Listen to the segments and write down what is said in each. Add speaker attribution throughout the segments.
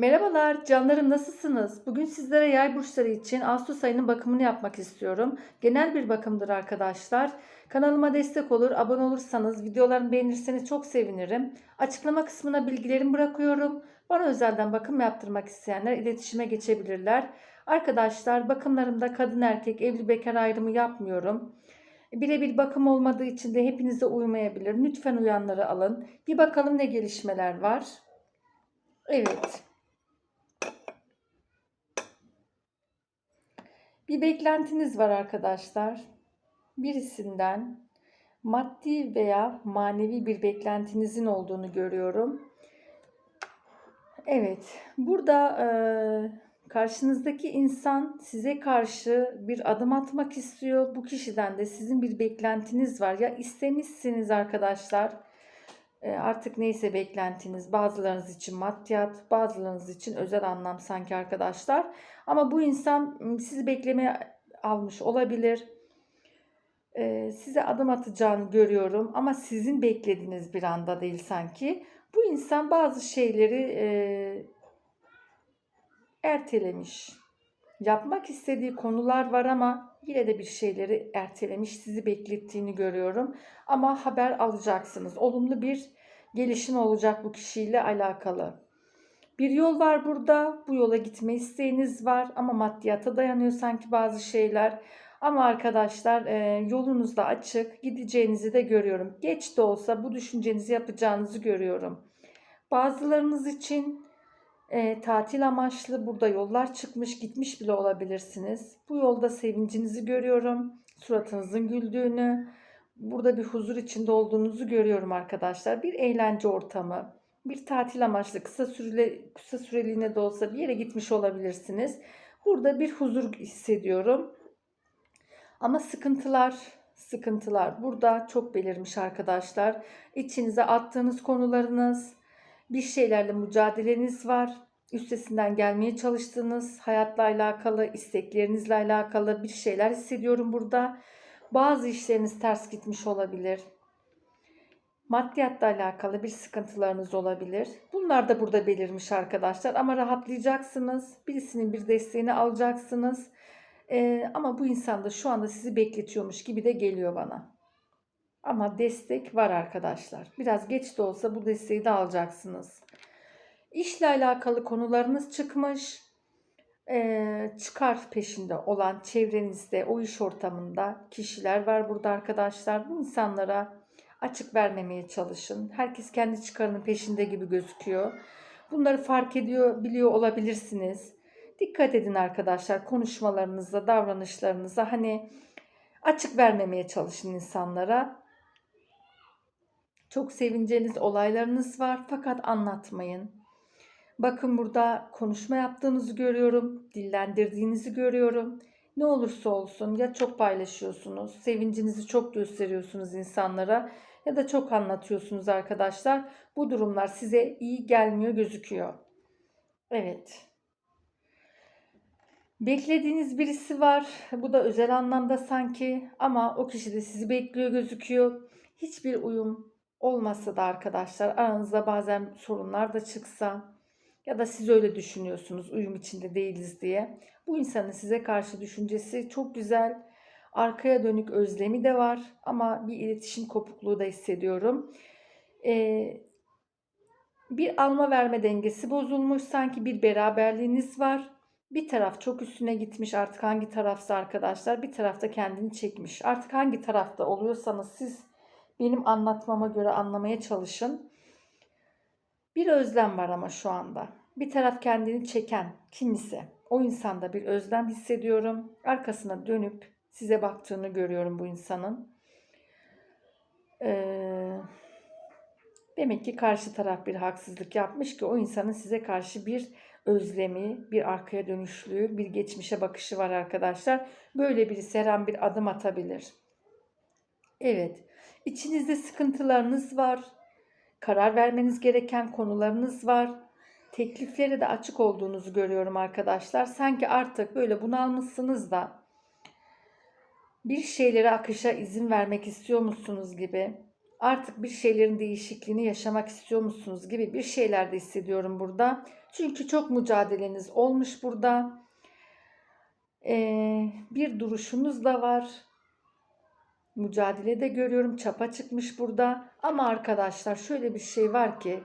Speaker 1: Merhabalar canlarım nasılsınız? Bugün sizlere yay burçları için Ağustos ayının bakımını yapmak istiyorum. Genel bir bakımdır arkadaşlar. Kanalıma destek olur, abone olursanız, videolarımı beğenirseniz çok sevinirim. Açıklama kısmına bilgilerimi bırakıyorum. Bana özelden bakım yaptırmak isteyenler iletişime geçebilirler. Arkadaşlar bakımlarımda kadın erkek evli bekar ayrımı yapmıyorum. Birebir bakım olmadığı için de hepinize uymayabilir. Lütfen uyanları alın. Bir bakalım ne gelişmeler var. Evet. Bir beklentiniz var arkadaşlar. Birisinden maddi veya manevi bir beklentinizin olduğunu görüyorum. Evet, burada e, karşınızdaki insan size karşı bir adım atmak istiyor. Bu kişiden de sizin bir beklentiniz var. Ya istemişsiniz arkadaşlar. E, artık neyse beklentiniz. Bazılarınız için maddiyat, bazılarınız için özel anlam sanki arkadaşlar. Ama bu insan m, sizi beklemeye almış olabilir. E, size adım atacağını görüyorum ama sizin beklediğiniz bir anda değil sanki. Bu insan bazı şeyleri e, ertelemiş. Yapmak istediği konular var ama yine de bir şeyleri ertelemiş, sizi beklettiğini görüyorum. Ama haber alacaksınız. Olumlu bir gelişim olacak bu kişiyle alakalı. Bir yol var burada. Bu yola gitme isteğiniz var ama maddiyata dayanıyor sanki bazı şeyler. Ama arkadaşlar e, yolunuz da açık. Gideceğinizi de görüyorum. Geç de olsa bu düşüncenizi yapacağınızı görüyorum. Bazılarınız için e, tatil amaçlı burada yollar çıkmış gitmiş bile olabilirsiniz. Bu yolda sevincinizi görüyorum. Suratınızın güldüğünü, burada bir huzur içinde olduğunuzu görüyorum arkadaşlar. Bir eğlence ortamı, bir tatil amaçlı kısa süreli kısa süreliğine de olsa bir yere gitmiş olabilirsiniz. Burada bir huzur hissediyorum. Ama sıkıntılar, sıkıntılar burada çok belirmiş arkadaşlar. İçinize attığınız konularınız, bir şeylerle mücadeleniz var. Üstesinden gelmeye çalıştığınız, hayatla alakalı, isteklerinizle alakalı bir şeyler hissediyorum burada. Bazı işleriniz ters gitmiş olabilir. Maddiyatla alakalı bir sıkıntılarınız olabilir. Bunlar da burada belirmiş arkadaşlar. Ama rahatlayacaksınız. Birisinin bir desteğini alacaksınız. Ee, ama bu insan da şu anda sizi bekletiyormuş gibi de geliyor bana. Ama destek var arkadaşlar. Biraz geç de olsa bu desteği de alacaksınız. İşle alakalı konularınız çıkmış. Ee, çıkar peşinde olan çevrenizde, o iş ortamında kişiler var burada arkadaşlar. Bu insanlara açık vermemeye çalışın. Herkes kendi çıkarının peşinde gibi gözüküyor. Bunları fark ediyor, biliyor olabilirsiniz. Dikkat edin arkadaşlar konuşmalarınızda, davranışlarınıza hani açık vermemeye çalışın insanlara. Çok sevineceğiniz olaylarınız var fakat anlatmayın. Bakın burada konuşma yaptığınızı görüyorum, dillendirdiğinizi görüyorum. Ne olursa olsun ya çok paylaşıyorsunuz, sevincinizi çok gösteriyorsunuz insanlara ya da çok anlatıyorsunuz arkadaşlar. Bu durumlar size iyi gelmiyor gözüküyor. Evet. Beklediğiniz birisi var. Bu da özel anlamda sanki ama o kişi de sizi bekliyor gözüküyor. Hiçbir uyum olmasa da arkadaşlar aranızda bazen sorunlar da çıksa ya da siz öyle düşünüyorsunuz uyum içinde değiliz diye. Bu insanın size karşı düşüncesi çok güzel. Arkaya dönük özlemi de var ama bir iletişim kopukluğu da hissediyorum. Ee, bir alma verme dengesi bozulmuş. Sanki bir beraberliğiniz var. Bir taraf çok üstüne gitmiş artık hangi tarafsa arkadaşlar. Bir tarafta kendini çekmiş. Artık hangi tarafta oluyorsanız siz benim anlatmama göre anlamaya çalışın. Bir özlem var ama şu anda. Bir taraf kendini çeken kimse. O insanda bir özlem hissediyorum. Arkasına dönüp size baktığını görüyorum bu insanın. Ee, demek ki karşı taraf bir haksızlık yapmış ki o insanın size karşı bir özlemi, bir arkaya dönüşlüğü, bir geçmişe bakışı var arkadaşlar. Böyle birisi her an bir adım atabilir. Evet, içinizde sıkıntılarınız var. Karar vermeniz gereken konularınız var. Tekliflere de açık olduğunuzu görüyorum arkadaşlar. Sanki artık böyle bunalmışsınız da bir şeylere akışa izin vermek istiyor musunuz gibi. Artık bir şeylerin değişikliğini yaşamak istiyor musunuz gibi bir şeyler de hissediyorum burada. Çünkü çok mücadeleniz olmuş burada. Ee, bir duruşunuz da var. Mücadele de görüyorum. Çapa çıkmış burada. Ama arkadaşlar şöyle bir şey var ki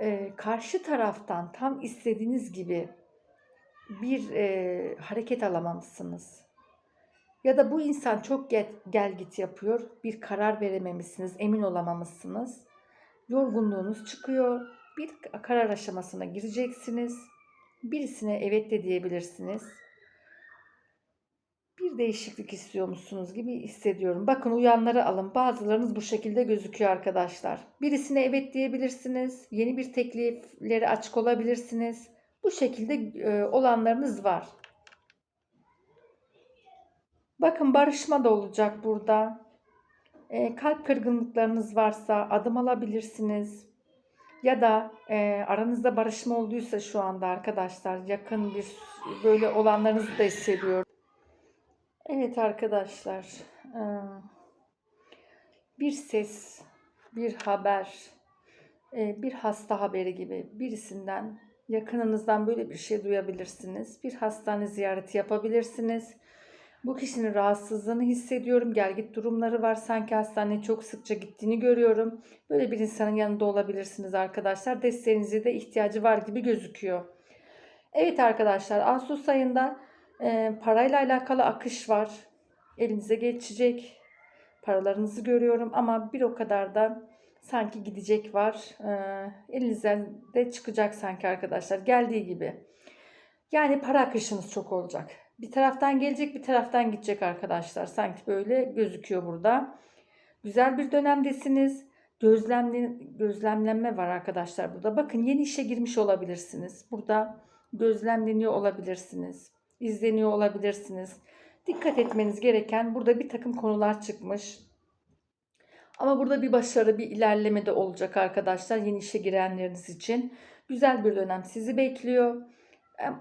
Speaker 1: e, karşı taraftan tam istediğiniz gibi bir e, hareket alamamışsınız. Ya da bu insan çok gel, gel git yapıyor. Bir karar verememişsiniz, emin olamamışsınız. Yorgunluğunuz çıkıyor. Bir karar aşamasına gireceksiniz. Birisine evet de diyebilirsiniz. Bir değişiklik istiyor musunuz gibi hissediyorum. Bakın uyanları alın. Bazılarınız bu şekilde gözüküyor arkadaşlar. Birisine evet diyebilirsiniz. Yeni bir teklifleri açık olabilirsiniz. Bu şekilde e, olanlarınız var. Bakın barışma da olacak burada. E, kalp kırgınlıklarınız varsa adım alabilirsiniz. Ya da e, aranızda barışma olduysa şu anda arkadaşlar yakın bir böyle olanlarınızı da hissediyorum. Evet arkadaşlar. e, bir ses, bir haber, e, bir hasta haberi gibi birisinden yakınınızdan böyle bir şey duyabilirsiniz. Bir hastane ziyareti yapabilirsiniz. Bu kişinin rahatsızlığını hissediyorum. Gelgit durumları var. Sanki hastaneye çok sıkça gittiğini görüyorum. Böyle bir insanın yanında olabilirsiniz arkadaşlar. Desteğinize de ihtiyacı var gibi gözüküyor. Evet arkadaşlar Ağustos ayında e, parayla alakalı akış var. Elinize geçecek. Paralarınızı görüyorum ama bir o kadar da sanki gidecek var. E, elinizden de çıkacak sanki arkadaşlar. Geldiği gibi. Yani para akışınız çok olacak. Bir taraftan gelecek bir taraftan gidecek arkadaşlar. Sanki böyle gözüküyor burada. Güzel bir dönemdesiniz. Gözlemle, gözlemlenme var arkadaşlar burada. Bakın yeni işe girmiş olabilirsiniz. Burada gözlemleniyor olabilirsiniz. İzleniyor olabilirsiniz. Dikkat etmeniz gereken burada bir takım konular çıkmış. Ama burada bir başarı, bir ilerleme de olacak arkadaşlar yeni işe girenleriniz için. Güzel bir dönem sizi bekliyor.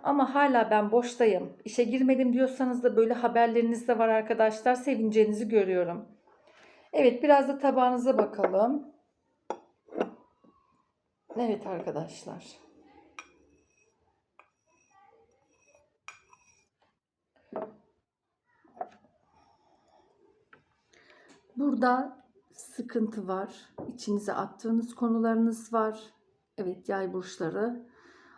Speaker 1: Ama hala ben boştayım. İşe girmedim diyorsanız da böyle haberleriniz de var arkadaşlar. Sevineceğinizi görüyorum. Evet biraz da tabağınıza bakalım. Evet arkadaşlar. Burada sıkıntı var. İçinize attığınız konularınız var. Evet yay burçları.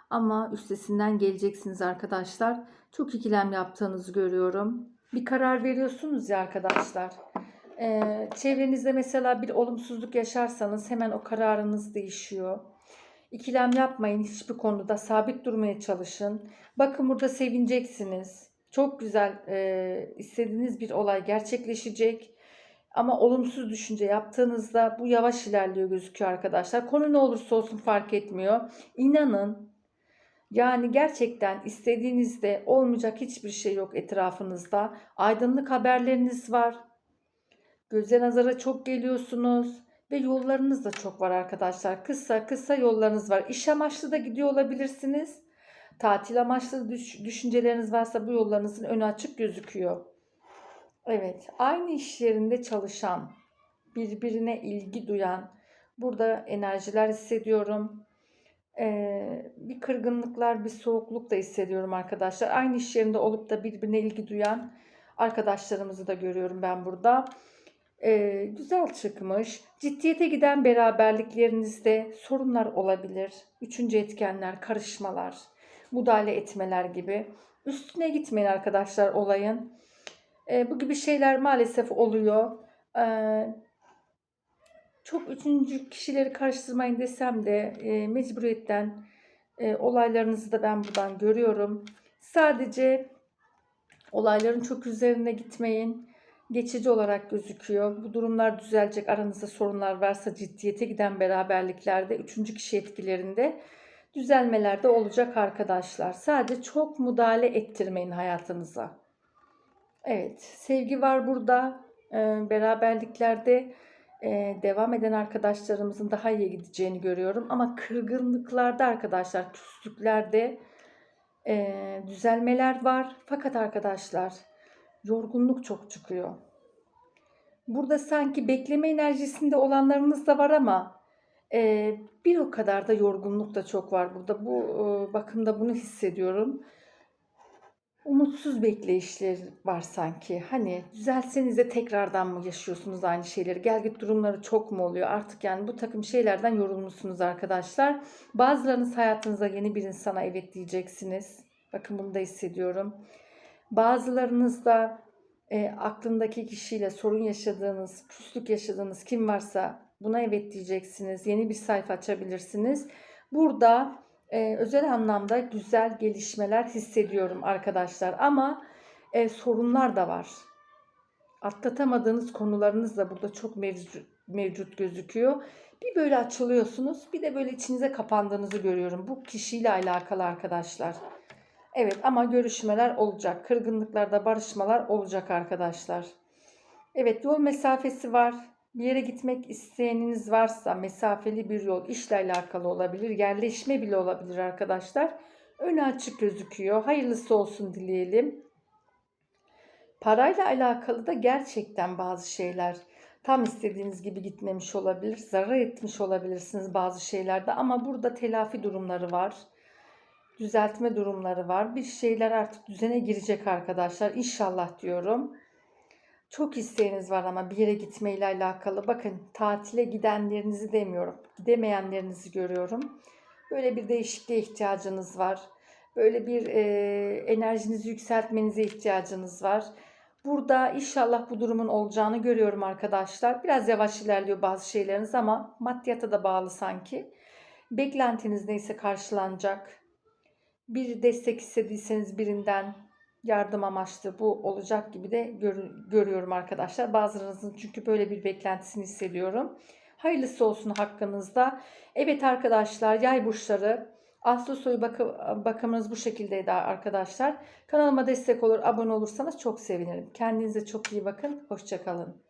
Speaker 1: Ama üstesinden geleceksiniz arkadaşlar. Çok ikilem yaptığınızı görüyorum. Bir karar veriyorsunuz ya arkadaşlar. Ee, çevrenizde mesela bir olumsuzluk yaşarsanız hemen o kararınız değişiyor. İkilem yapmayın hiçbir konuda sabit durmaya çalışın. Bakın burada sevineceksiniz. Çok güzel e, istediğiniz bir olay gerçekleşecek. Ama olumsuz düşünce yaptığınızda bu yavaş ilerliyor gözüküyor arkadaşlar. Konu ne olursa olsun fark etmiyor. İnanın yani gerçekten istediğinizde olmayacak hiçbir şey yok etrafınızda. Aydınlık haberleriniz var. Göze nazara çok geliyorsunuz ve yollarınız da çok var arkadaşlar. Kısa kısa yollarınız var. İş amaçlı da gidiyor olabilirsiniz. Tatil amaçlı düş- düşünceleriniz varsa bu yollarınızın önü açık gözüküyor. Evet, aynı iş yerinde çalışan, birbirine ilgi duyan, burada enerjiler hissediyorum. Ee, bir kırgınlıklar, bir soğukluk da hissediyorum arkadaşlar. Aynı iş yerinde olup da birbirine ilgi duyan arkadaşlarımızı da görüyorum ben burada. Ee, güzel çıkmış. Ciddiyete giden beraberliklerinizde sorunlar olabilir. Üçüncü etkenler, karışmalar, müdahale etmeler gibi. Üstüne gitmeyin arkadaşlar olayın. Ee, bu gibi şeyler maalesef oluyor. Ee, çok üçüncü kişileri karıştırmayın desem de e, mecburiyetten e, olaylarınızı da ben buradan görüyorum. Sadece olayların çok üzerine gitmeyin. Geçici olarak gözüküyor. Bu durumlar düzelecek. Aranızda sorunlar varsa ciddiyete giden beraberliklerde, üçüncü kişi etkilerinde düzelmeler de olacak arkadaşlar. Sadece çok müdahale ettirmeyin hayatınıza. Evet, sevgi var burada. E, beraberliklerde e, devam eden arkadaşlarımızın daha iyi gideceğini görüyorum. Ama kırgınlıklarda arkadaşlar, küslüklerde e, düzelmeler var. Fakat arkadaşlar yorgunluk çok çıkıyor. Burada sanki bekleme enerjisinde olanlarınız da var ama e, bir o kadar da yorgunluk da çok var burada. Bu bakımda bunu hissediyorum. Umutsuz bekleyişler var sanki. Hani düzelseniz de tekrardan mı yaşıyorsunuz aynı şeyleri? Gel git durumları çok mu oluyor? Artık yani bu takım şeylerden yorulmuşsunuz arkadaşlar. Bazılarınız hayatınıza yeni bir insana evet diyeceksiniz. Bakın bunu da hissediyorum. Bazılarınız da e, aklındaki kişiyle sorun yaşadığınız, küslük yaşadığınız kim varsa buna evet diyeceksiniz. Yeni bir sayfa açabilirsiniz. Burada e, özel anlamda güzel gelişmeler hissediyorum arkadaşlar. Ama e, sorunlar da var. Atlatamadığınız konularınız da burada çok mevcut, mevcut gözüküyor. Bir böyle açılıyorsunuz, bir de böyle içinize kapandığınızı görüyorum. Bu kişiyle alakalı arkadaşlar. Evet ama görüşmeler olacak. Kırgınlıklarda barışmalar olacak arkadaşlar. Evet yol mesafesi var. Bir yere gitmek isteyeniniz varsa mesafeli bir yol işle alakalı olabilir. Yerleşme bile olabilir arkadaşlar. Önü açık gözüküyor. Hayırlısı olsun dileyelim. Parayla alakalı da gerçekten bazı şeyler tam istediğiniz gibi gitmemiş olabilir. Zarar etmiş olabilirsiniz bazı şeylerde ama burada telafi durumları var düzeltme durumları var. Bir şeyler artık düzene girecek arkadaşlar. İnşallah diyorum. Çok isteğiniz var ama bir yere gitmeyle alakalı. Bakın tatile gidenlerinizi demiyorum. Gidemeyenlerinizi görüyorum. Böyle bir değişikliğe ihtiyacınız var. Böyle bir e, enerjinizi yükseltmenize ihtiyacınız var. Burada inşallah bu durumun olacağını görüyorum arkadaşlar. Biraz yavaş ilerliyor bazı şeyleriniz ama maddiyata da bağlı sanki. Beklentiniz neyse karşılanacak bir destek istediyseniz birinden yardım amaçlı bu olacak gibi de gör- görüyorum arkadaşlar. Bazılarınızın çünkü böyle bir beklentisini hissediyorum. Hayırlısı olsun hakkınızda. Evet arkadaşlar yay burçları Aslı soyu bakı, bakımınız bu şekildeydi arkadaşlar. Kanalıma destek olur, abone olursanız çok sevinirim. Kendinize çok iyi bakın. Hoşçakalın.